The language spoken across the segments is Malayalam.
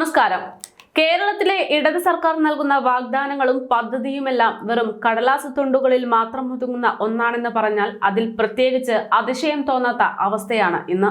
നമസ്കാരം. കേരളത്തിലെ ഇടത് സർക്കാർ നൽകുന്ന വാഗ്ദാനങ്ങളും പദ്ധതിയുമെല്ലാം വെറും കടലാസ തുണ്ടുകളിൽ മാത്രം ഒതുങ്ങുന്ന ഒന്നാണെന്ന് പറഞ്ഞാൽ അതിൽ പ്രത്യേകിച്ച് അതിശയം തോന്നാത്ത അവസ്ഥയാണ് ഇന്ന്.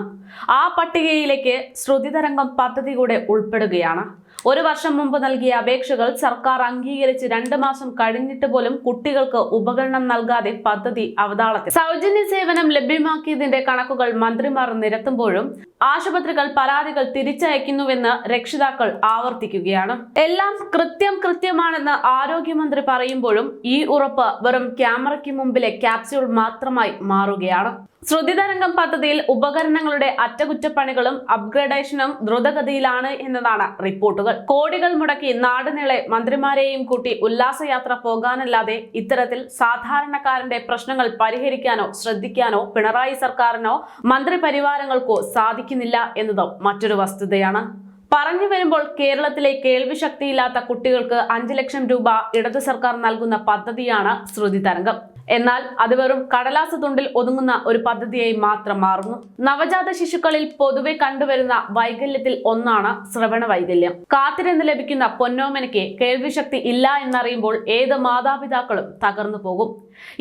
ആ പട്ടികയിലേക്ക് ശ്രുതിതരംഗം പദ്ധതി കൂടെ ഉൾപ്പെടുകയാണ്. ഒരു വർഷം മുമ്പ് നൽകിയ അപേക്ഷകൾ സർക്കാർ അംഗീകരിച്ച് രണ്ട് മാസം കഴിഞ്ഞിട്ട് പോലും കുട്ടികൾക്ക് ഉപകരണം നൽകാതെ പദ്ധതി അവതാളത്തിൽ. സൗജന്യ സേവനം ലഭ്യമാക്കിയതിന്റെ കണക്കുകൾ മന്ത്രിമാർ നിരത്തുമ്പോഴും ആശുപത്രികൾ പരാതികൾ തിരിച്ചയക്കുന്നുവെന്ന് രക്ഷിതാക്കൾ ആവർത്തിക്കുകയാണ്. എല്ലാം കൃത്യം കൃത്യമാണെന്ന് ആരോഗ്യമന്ത്രി പറയുമ്പോഴും ഈ ഉറപ്പ് വെറും ക്യാമറയ്ക്ക് മുമ്പിലെ ക്യാപ്സ്യൂൾ മാത്രമായി മാറുകയാണ്. ശ്രുതിതരംഗം പദ്ധതിയിൽ ഉപകരണങ്ങളുടെ അറ്റകുറ്റപ്പണികളും അപ്ഗ്രഡേഷനും ദ്രുതഗതിയിലാണ് എന്നതാണ് റിപ്പോർട്ടുകൾ. കോടികൾ മുടക്കി നാടിനിളെ മന്ത്രിമാരെയും കൂട്ടി ഉല്ലാസയാത്ര പോകാനല്ലാതെ ഇത്തരത്തിൽ സാധാരണക്കാരന്റെ പ്രശ്നങ്ങൾ പരിഹരിക്കാനോ ശ്രദ്ധിക്കാനോ പിണറായി സർക്കാരിനോ മന്ത്രിപരിവാരങ്ങൾക്കോ സാധിക്കുന്നില്ല എന്നതും മറ്റൊരു വസ്തുതയാണ്. പറഞ്ഞു വരുമ്പോൾ കേരളത്തിലെ കേൾവി ശക്തിയില്ലാത്ത കുട്ടികൾക്ക് അഞ്ചു ലക്ഷം രൂപ ഇടത് സർക്കാർ നൽകുന്ന പദ്ധതിയാണ് ശ്രുതി തരംഗം. എന്നാൽ അത് വെറും കടലാസ തുണ്ടിൽ ഒതുങ്ങുന്ന ഒരു പദ്ധതിയായി മാത്രം മാറുന്നു. നവജാത ശിശുക്കളിൽ പൊതുവെ കണ്ടുവരുന്ന വൈകല്യത്തിൽ ഒന്നാണ് ശ്രവണ വൈകല്യം. കാത്തിരുന്ന് ലഭിക്കുന്ന പൊന്നോമനയ്ക്ക് കേൾവിശക്തി ഇല്ല എന്നറിയുമ്പോൾ ഏത് മാതാപിതാക്കളും തകർന്നു പോകും.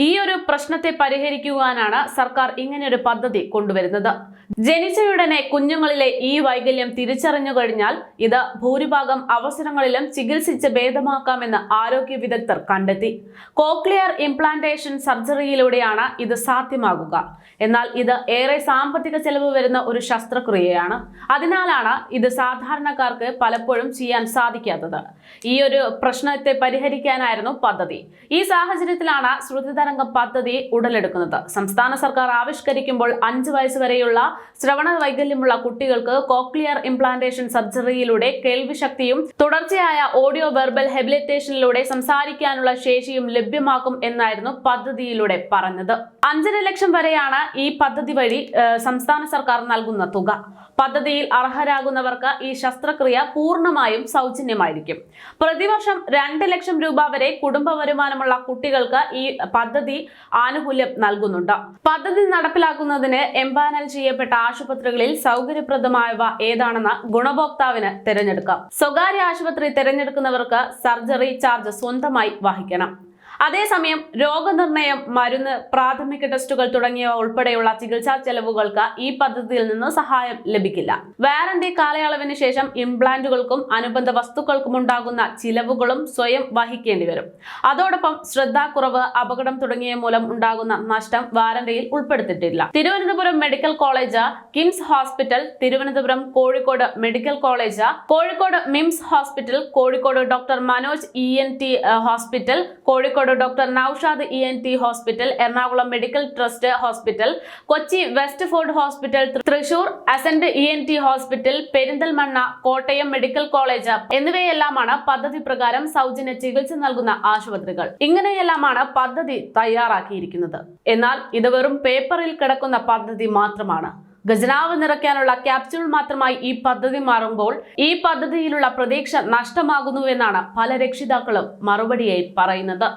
ഈ ഒരു പ്രശ്നത്തെ പരിഹരിക്കുവാനാണ് സർക്കാർ ഇങ്ങനെയൊരു പദ്ധതി കൊണ്ടുവരുന്നത്. ജനിച്ചയുടനെ കുഞ്ഞുങ്ങളിലെ ഈ വൈകല്യം തിരിച്ചറിഞ്ഞു കഴിഞ്ഞാൽ ഇത് ഭൂരിഭാഗം അവസരങ്ങളിലും ചികിത്സിച്ച് ഭേദമാക്കാമെന്ന് ആരോഗ്യ വിദഗ്ധർ കണ്ടെത്തി. കോക്ലിയർ ഇംപ്ലാന്റേഷൻ സർജറിയിലൂടെയാണ് ഇത് സാധ്യമാകുക. എന്നാൽ ഇത് ഏറെ സാമ്പത്തിക ചെലവ് വരുന്ന ഒരു ശസ്ത്രക്രിയയാണ്. അതിനാലാണ് ഇത് സാധാരണക്കാർക്ക് പലപ്പോഴും ചെയ്യാൻ സാധിക്കാത്തത്. ഈ ഒരു പ്രശ്നത്തെ പരിഹരിക്കാനായിരുന്നു പദ്ധതി. ഈ സാഹചര്യത്തിലാണ് ശ്രുതിതരംഗം പദ്ധതി ഉടലെടുക്കുന്നത്. സംസ്ഥാന സർക്കാർ ആവിഷ്കരിക്കുമ്പോൾ അഞ്ച് വയസ്സ് വരെയുള്ള ശ്രവണ വൈകല്യമുള്ള കുട്ടികൾക്ക് കോക്ലിയർ ഇംപ്ലാന്റേഷൻ സർജറിയിലൂടെ കേൾവിശക്തിയും തുടർച്ചയായ ഓഡിയോ വെർബൽ ഹെബിലിറ്റേഷനിലൂടെ സംസാരിക്കാനുള്ള ശേഷിയും ലഭ്യമാക്കും എന്നായിരുന്നു പദ്ധതിയിലൂടെ പറഞ്ഞത്. അഞ്ചര ലക്ഷം വരെയാണ് ഈ പദ്ധതി വഴി സംസ്ഥാന സർക്കാർ നൽകുന്ന തുക. പദ്ധതിയിൽ അർഹരാകുന്നവർക്ക് ഈ ശസ്ത്രക്രിയ പൂർണമായും സൗജന്യമായിരിക്കും. പ്രതിവർഷം രണ്ട് ലക്ഷം രൂപ വരെ കുടുംബ വരുമാനമുള്ള കുട്ടികൾക്ക് ഈ പദ്ധതി ആനുകൂല്യം നൽകുന്നുണ്ട്. പദ്ധതി നടപ്പിലാക്കുന്നതിന് എംപാനൽ ചെയ്യപ്പെട്ട ആശുപത്രികളിൽ സൗകര്യപ്രദമായവ ഏതാണെന്ന് ഗുണഭോക്താവിന് തിരഞ്ഞെടുക്കാം. സ്വകാര്യ ആശുപത്രി തിരഞ്ഞെടുക്കുന്നവർക്ക് സർജറി ചാർജ് സ്വന്തമായി വഹിക്കണം. അതേസമയം രോഗനിർണയം മരുന്ന് പ്രാഥമിക ടെസ്റ്റുകൾ തുടങ്ങിയവ ഉൾപ്പെടെയുള്ള ചികിത്സാ ചെലവുകൾക്ക് ഈ പദ്ധതിയിൽ നിന്ന് സഹായം ലഭിക്കില്ല. വാറന്റി കാലയളവിന് ശേഷം ഇംപ്ലാന്റുകൾക്കും അനുബന്ധ വസ്തുക്കൾക്കും ഉണ്ടാകുന്ന ചിലവുകളും സ്വയം വഹിക്കേണ്ടി വരും. അതോടൊപ്പം ശ്രദ്ധാക്കുറവ് അപകടം തുടങ്ങിയ മൂലം ഉണ്ടാകുന്ന നഷ്ടം വാറന്റിയിൽ ഉൾപ്പെടുത്തിയിട്ടില്ല. Thiruvananthapuram medical college KIMS hospital Thiruvananthapuram Kozhikode medical college Kozhikode MIMS hospital Kozhikode doctor Manoj E hospital Kozhikode Kozhikode doctor Naushad E N T hospital Ernakulam medical trust hospital Kochi west fort hospital Thrissur ascent E N T hospital Perinthalmanna Kottayam medical college എന്നിവയെല്ലാമാണ് പദ്ധതി പ്രകാരം സൗജന്യ ചികിത്സ നൽകുന്ന ആശുപത്രികൾ. ഇങ്ങനെയെല്ലാമാണ് പദ്ധതി തയ്യാറാക്കിയിരിക്കുന്നത്. എന്നാൽ ഇത് വെറും പേപ്പറിൽ കിടക്കുന്ന പദ്ധതി മാത്രമാണ്. ഖജനാവ് നിറയ്ക്കാനുള്ള ക്യാപ്സ്യൂൾ മാത്രമായി ഈ പദ്ധതി മാറുമ്പോൾ ഈ പദ്ധതിയിലുള്ള പ്രതീക്ഷ നഷ്ടമാകുന്നുവെന്നാണ് പല രക്ഷിതാക്കളും മറുപടിയായി പറയുന്നത്.